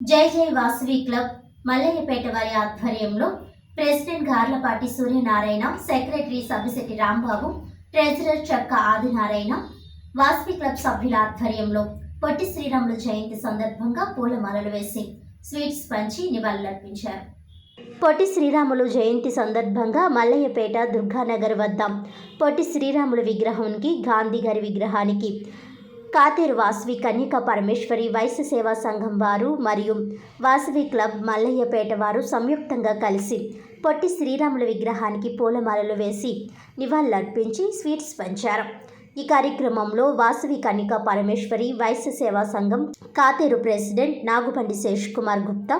జై జై వాసవి క్లబ్ మల్లయ్యపేట వారి ఆధ్వర్యంలో president Garlapati Suryanarayana secretary Sabhyasetti Rambabu treasurer Chakka Adinarayana Vasavi club సభ్యుల ఆధ్వర్యంలో పొట్టి శ్రీరాములు జయంతి సందర్భంగా పూలమాలలు వేసి స్వీట్స్ పంచి నివాళులర్పించారు. పొట్టి శ్రీరాములు జయంతి సందర్భంగా మల్లయ్యపేట దుర్గానగర్ వద్ద పొట్టి శ్రీరాములు విగ్రహానికి గాంధీ గారి విగ్రహానికి కాతేరు వాసవి కన్యక పరమేశ్వరి వైశ్య సేవా సంఘం వారు మరియు వాసవి క్లబ్ మల్లయ్యపేట వారు సంయుక్తంగా కలిసి పొట్టి శ్రీరాముల విగ్రహానికి పూలమాలలు వేసి నివాళులర్పించి స్వీట్స్ పంచారు. ఈ కార్యక్రమంలో వాసవి కన్యక Parameshwari Vaishya Seva Sangham Kateru president Nagupandi Sesh Kumar Gupta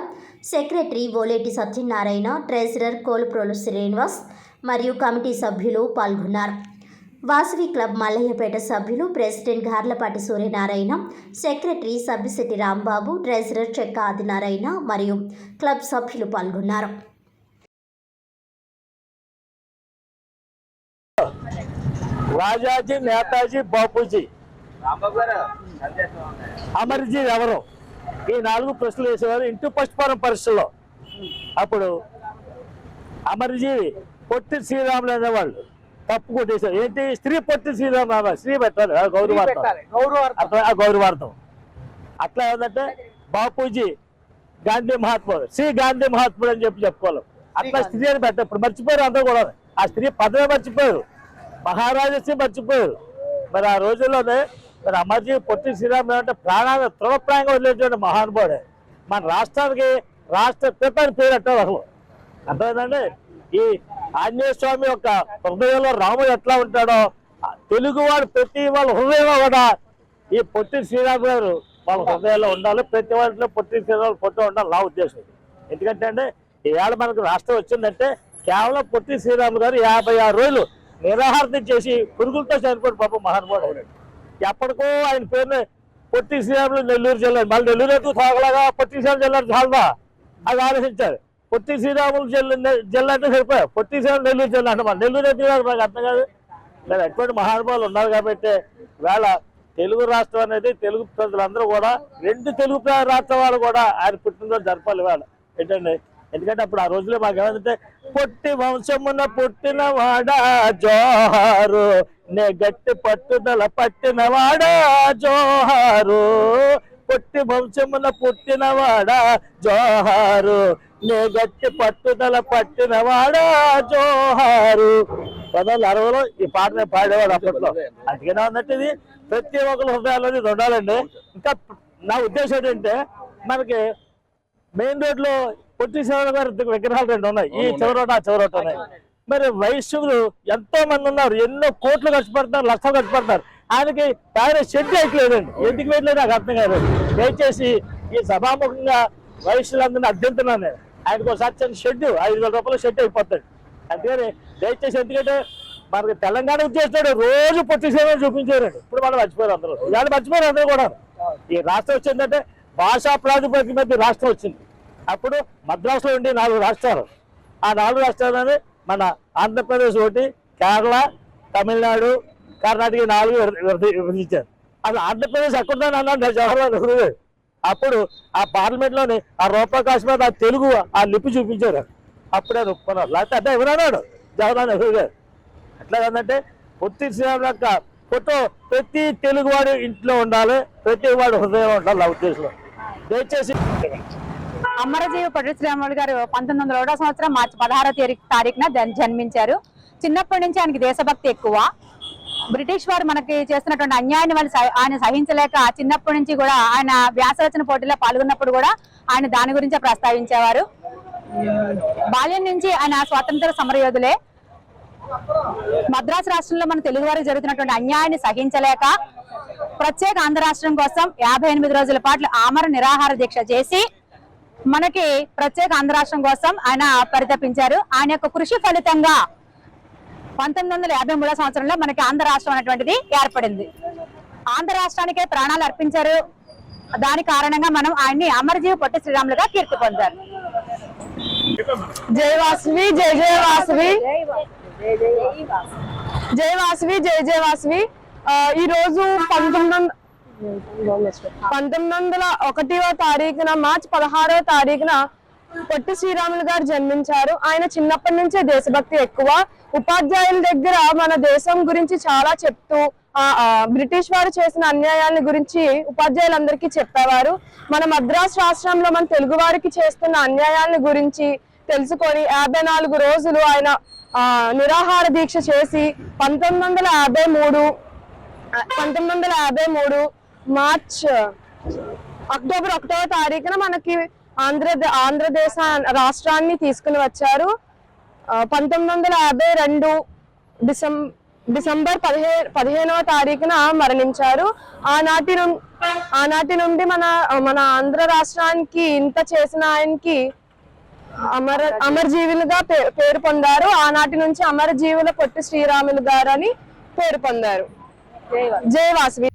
secretary Oleti Satyanarayana treasurer Koluprolu Srinivas మరియు కమిటీ సభ్యులు పాల్గొన్నారు. వాసవి క్లబ్ మల్లయ్యపేట సభ్యులు president Garlapati Suryanarayana secretary Sabhyasetti Rambabu treasurer Chekka Adinarayana మరియు క్లబ్ సభ్యులు పాల్గొన్నారు. రాజాజీ నేతాజీ బాపూజీ. అమర్జీ ఎవరు? ఈ నాలుగు ప్రశ్నలు వేసేవారు. ఇంటూ పశుపాలన పరిస్థితుల్లో. అప్పుడు అమర్జీ పొట్టి శ్రీరాములు అనేవాళ్ళు. తప్పు కొట్టేశారు. ఏంటి? స్త్రీ పొట్టి శ్రీరాములు అన్నారు స్త్రీ పెట్టాలి. గౌరవార్థం ఆ గౌరవార్థం అట్లా ఏంటంటే బాపూజీ గాంధీ మహాత్ముడు శ్రీ గాంధీ మహాత్ముడు అని చెప్పి చెప్పుకోవాలి. అట్లా స్త్రీ అని పెట్ట ఇప్పుడు మర్చిపోయారు అందరూ కూడా. ఆ స్త్రీ పదవే మర్చిపోయారు. మహారాజశ్రీ మర్చిపోయారు. మరి ఆ రోజుల్లోనే మరి అమర్జీ పొట్టి శ్రీరాములు అంటే ప్రాణాన్ని తృణప్రాయంగా వదిలేటువంటి మహానుభావుడే. మన రాష్ట్రానికి రాష్ట్ర పిత అని పేరు పెట్టారు అసలు. అర్థమైందండి? ఈ ఆంజనేయ స్వామి యొక్క హృదయంలో రాముడు ఎట్లా ఉంటాడో తెలుగువాడు ప్రతి వాళ్ళ హృదయంలో కూడా ఈ పొట్టి శ్రీరామ్ గారు వాళ్ళ హృదయంలో ఉండాలి. ప్రతి వాటిలో పొట్టి శ్రీరాములు ఫోటో ఉండాలి నా ఉద్దేశం. ఎందుకంటే అంటే ఈవేళ మనకు రాష్ట్రం వచ్చిందంటే కేవలం పొట్టి శ్రీరాములు గారు యాభై ఆరు రోజులు నిరాహార్థం చేసి పురుగులతో చనిపోయిన పాప మహానుభావుడు ఎప్పటికో ఆయన పేరుని పొట్టి శ్రీరాములు నెల్లూరు జిల్లా మళ్ళీ నెల్లూరు ఎందుకు తాగలాగా పొట్టి శ్రీరాములు జిల్లా చాలదా? అది ఆలోచించారు పొట్టి శ్రీరాములు జిల్లా జిల్లా అంటే సరిపోయా? పొట్టి శ్రీరాములు నెల్లూరు జిల్లా అంటే మన నెల్లూరు ఎందుకు నాకు అర్థం కాదు. మరి అటువంటి మహానుభావులు ఉన్నారు కాబట్టి వేళ తెలుగు రాష్ట్రం అనేది తెలుగు ప్రజలందరూ కూడా రెండు తెలుగు రాష్ట్రం వాళ్ళు కూడా ఆయన పుట్టినరోజు జరపాలి వేళ. ఏంటండి? ఎందుకంటే అప్పుడు ఆ రోజుల్లో మాకు ఏమంటే పొట్టి వంశమున పుట్టిన వాడా జోహారు నే గట్టి పట్టుదల పట్టిన వాడా జోహారు. పొట్టి వంశమున పుట్టిన వాడా జోహారు నే గట్టి పట్టుదల పట్టిన వాడా జోహారు. పంతొమ్మిది అరవైలో ఈ పాట పాడేవాడు అప్పట్లో. అందుకనే ఉన్నట్టు ఇది ప్రతి ఒక్కరి హృదయాల్లో ఇది ఉండాలండి. ఇంకా నా ఉద్దేశం ఏంటంటే మనకి మెయిన్ రోడ్లో పొట్టి శ్రీరాములు గారి విగ్రహాలు రెండు ఉన్నాయి. ఈ చివరోట ఆ చివరోట ఉన్నాయి. మరి వైశ్యులు ఎంతో మంది ఉన్నారు. ఎన్నో కోట్లు ఖర్చు పెడతారు లక్షలు ఖర్చు పెడతారు ఆయనకి ఆయన షెడ్ వేయట్లేదండి. ఎందుకు వేయట్లేదు నాకు అర్థం కాదు. దయచేసి ఈ సభాముఖంగా వయసులందరినీ అభ్యంతరాను నేను ఆయనకు ఒకసారి చిన్న షెడ్ ఐదు వేల రూపాయలు షెడ్ అయిపోతాడు. అందుకని దయచేసి ఎందుకంటే మనకి తెలంగాణ ఉద్దేశిస్తాడు రోజు పొట్టి చూపించారండి. ఇప్పుడు మనం మర్చిపోయారు అందరూ. ఇవాళ మర్చిపోయారు అందరూ కూడా. ఈ రాష్ట్రం వచ్చిందంటే భాషా ప్రాతిపదిక మీద రాష్ట్రం వచ్చింది. అప్పుడు మద్రాసులో ఉండే నాలుగు రాష్ట్రాలు. ఆ నాలుగు రాష్ట్రాలని మన ఆంధ్రప్రదేశ్ ఒకటి కేరళ తమిళనాడు కర్ణాటక నాలుగు విభజించారు అసలు ఆంధ్రప్రదేశ్ ఎక్కడుందని అన్నాడు జవహర్లాల్ నెహ్రూ అప్పుడు ఆ పార్లమెంట్లోని ఆ రూపాకాశ మీద ఆ తెలుగు ఆ లిపి చూపించారు. అప్పుడే అది ఒప్పుకున్నారు లేకపోతే అదే ఎవరన్నాడు జవహర్లాల్ నెహ్రూ గారు. అట్లా ఏంటంటే పొత్తి శ్రీరామ్ యొక్క ఫోటో ప్రతి తెలుగువాడు ఇంట్లో ఉండాలి ప్రతి వాడు హృదయం ఉండాలి నా ఉద్దేశంలో. దయచేసి అమరజీవి పొట్టి శ్రీరాములు గారు పంతొమ్మిది వందల ఒకటో సంవత్సరం మార్చి పదహారో తేదీ- తారీఖున జన్మించారు. చిన్నప్పటి నుంచి ఆయనకి దేశభక్తి ఎక్కువ. బ్రిటిష్ వారు మనకి చేస్తున్నటువంటి అన్యాయాన్ని వాళ్ళు సహ- ఆయన సహించలేక చిన్నప్పటి నుంచి కూడా ఆయన వ్యాసరచన పోటీలో పాల్గొన్నప్పుడు కూడా ఆయన దాని గురించే ప్రస్తావించేవారు. బాల్యం నుంచి ఆయన స్వాతంత్ర సమరయోధులే. మద్రాసు రాష్ట్రంలో మన తెలుగు వారికి జరుగుతున్నటువంటి అన్యాయాన్ని సహించలేక ప్రత్యేక ఆంధ్ర రాష్ట్రం కోసం యాభై ఎనిమిది రోజుల పాటు ఆమర నిరాహార దీక్ష చేసి మనకి ప్రత్యేక ఆంధ్ర రాష్ట్రం కోసం ఆయన పరితపించారు. ఆయన యొక్క కృషి ఫలితంగా పంతొమ్మిది వందల యాభై మూడో సంవత్సరంలో మనకి ఆంధ్ర రాష్ట్రం అనేటువంటిది ఏర్పడింది. ఆంధ్ర రాష్ట్రానికే ప్రాణాలు అర్పించారు. దాని కారణంగా మనం ఆయన్ని అమరజీవి పొట్టి శ్రీరాములుగా కీర్తి పొందారు. జై వాసవి జై జయ వాసవి. జై వాసవి జై జయ వాసవి. ఈ రోజు పంతొమ్మిది పంతొమ్మిది వందల ఒకటివ తారీఖున మార్చ్ పదహారవ తారీఖున పొట్టి శ్రీరాములు గారు జన్మించారు. ఆయన చిన్నప్పటి నుంచే దేశభక్తి ఎక్కువ. ఉపాధ్యాయుల దగ్గర మన దేశం గురించి చాలా చెప్తూ ఆ, బ్రిటిష్ వారు చేసిన అన్యాయాల గురించి ఉపాధ్యాయులందరికీ చెప్పేవారు. మన మద్రాస్ రాష్ట్రంలో మన తెలుగు వారికి చేస్తున్న అన్యాయాల గురించి తెలుసుకొని యాభై నాలుగు రోజులు ఆయన నిరాహార దీక్ష చేసి పంతొమ్మిది వందల యాభై మూడు పంతొమ్మిది వందల యాభై మూడు మార్చ్ అక్టోబర్ ఒకటవ తారీఖున మనకి ఆంధ్ర ఆంధ్రదేశ రాష్ట్రాన్ని తీసుకుని వచ్చారు. పంతొమ్మిది వందల యాభై రెండు డిసం డిసెంబర్ పదిహే పదిహేనవ తారీఖున మరణించారు. ఆనాటి నుండి ఆనాటి నుండి మన మన ఆంధ్ర రాష్ట్రానికి ఇంత చేసిన ఆయనకి అమర అమరజీవులుగా పేరు పొందారు. ఆనాటి నుంచి అమరజీవుల పొట్టి శ్రీరాములు గారు అని పేరు పొందారు. జై వాసవి